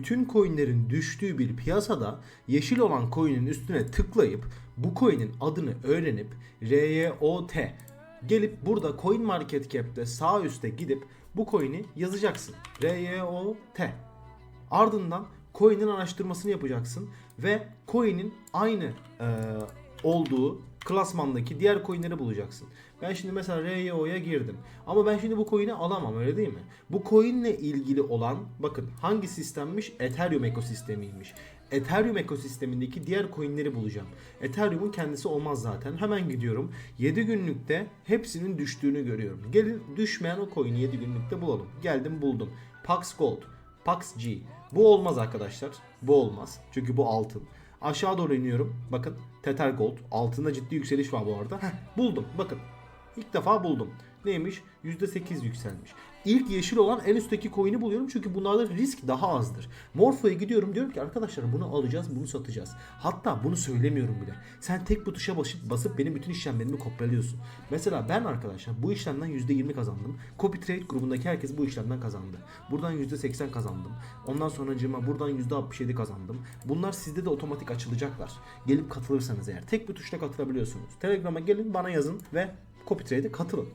bütün coinlerin düştüğü bir piyasada yeşil olan coin'in üstüne tıklayıp bu coin'in adını öğrenip RYOT gelip burada Coin Market Cap'te sağ üstte gidip bu coin'i yazacaksın. RYOT. Ardından coin'in araştırmasını yapacaksın ve coin'in aynı e, olduğu klasmandaki diğer coin'leri bulacaksın. Ben şimdi mesela RYO'ya girdim. Ama ben şimdi bu coin'i alamam öyle değil mi? Bu coin'le ilgili olan bakın hangi sistemmiş? Ethereum ekosistemiymiş. Ethereum ekosistemindeki diğer coin'leri bulacağım. Ethereum'un kendisi olmaz zaten. Hemen gidiyorum. 7 günlükte hepsinin düştüğünü görüyorum. Gelin düşmeyen o coin'i 7 günlükte bulalım. Geldim buldum. Pax Gold, Pax G. Bu olmaz arkadaşlar. Bu olmaz. Çünkü bu altın. Aşağı doğru iniyorum. Bakın Tether Gold. Altında ciddi yükseliş var bu arada. Heh, buldum. Bakın. İlk defa buldum. Neymiş? %8 yükselmiş. İlk yeşil olan en üstteki coin'i buluyorum çünkü bunlarda risk daha azdır. Morpho'ya gidiyorum diyorum ki arkadaşlar bunu alacağız bunu satacağız. Hatta bunu söylemiyorum bile. Sen tek bu tuşa basıp, basıp benim bütün işlemlerimi kopyalıyorsun. Mesela ben arkadaşlar bu işlemden %20 kazandım. Copy Trade grubundaki herkes bu işlemden kazandı. Buradan %80 kazandım. Ondan sonra cıma buradan %67 kazandım. Bunlar sizde de otomatik açılacaklar. Gelip katılırsanız eğer. Tek bir tuşla katılabiliyorsunuz. Telegram'a gelin bana yazın ve Copy Trade'e katılın.